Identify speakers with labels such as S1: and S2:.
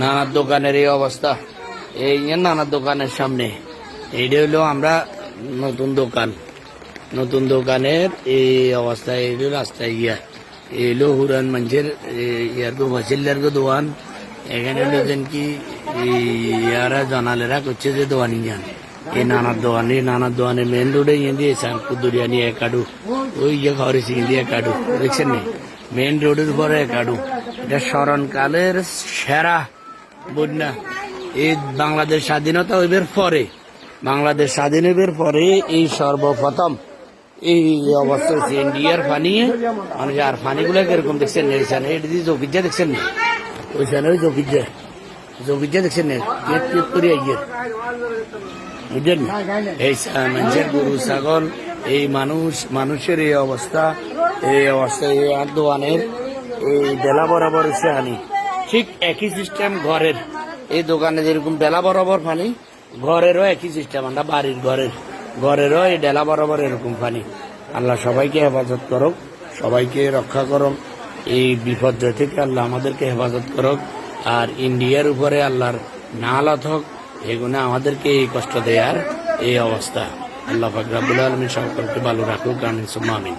S1: নানা দোকানের এই অবস্থা। এই নানা দোকানের সামনে। এইটা হলো আমরা নতুন দোকান। নতুন দোকানের এই অবস্থা, এই রাস্তায় গিয়া। এলো হুরান মানুষের ইয়ার গো দোকান এখানে যেন কি ইয়ারা জানালেরা করছে যে দোকানি যান। এই নানার দোকানে নানার দোকানে মেন রোডে ইয়ে দিয়েছে কুদুরিয়ানি একাডু ওই ইয়ে ঘরেছি ইন্ডিয়া একাডু দেখছেন মেন রোডের উপরে একাডু এটা স্মরণকালের সেরা বন্যা এই বাংলাদেশ স্বাধীনতা হইবার পরে, বাংলাদেশ স্বাধীন হইবার পরে এই সর্বপ্রথম এই অবস্থা হচ্ছে ইন্ডিয়ার পানি। মানে আর পানিগুলো কীরকম দেখছেন এইখানে এটা দিয়ে জকিজা দেখছেন না? ওইখানে ওই জকিজা জকিজা দেখছেন না? বুঝলেন এই মানুষের গরু, ছাগল, এই মানুষ, মানুষের এই অবস্থা এই অবস্থা, এই আর দোকানের এই বেলা বরাবর হচ্ছে হানি। ঠিক একই সিস্টেম ঘরের। এই দোকানে যেরকম বেলা বরাবর পানি ঘরেরও একই সিস্টেম আমরা বাড়ির ঘরের। ঘরেরও এই ডেলা বরাবর এরকম পানি। আল্লাহ সবাইকে হেফাজত করুক সবাইকে রক্ষা করুক। এই বিপর্যয় থেকে আল্লাহ আমাদেরকে হেফাজত করুক। আর ইন্ডিয়ার উপরে আল্লাহর নালত হোক এগুলো আমাদেরকে এই কষ্ট দেয়ার এই অবস্থা। আল্লাহ ফাকরাবুল আলমী সকলকে ভালো রাখুক আমিন সুম্মা আমিন।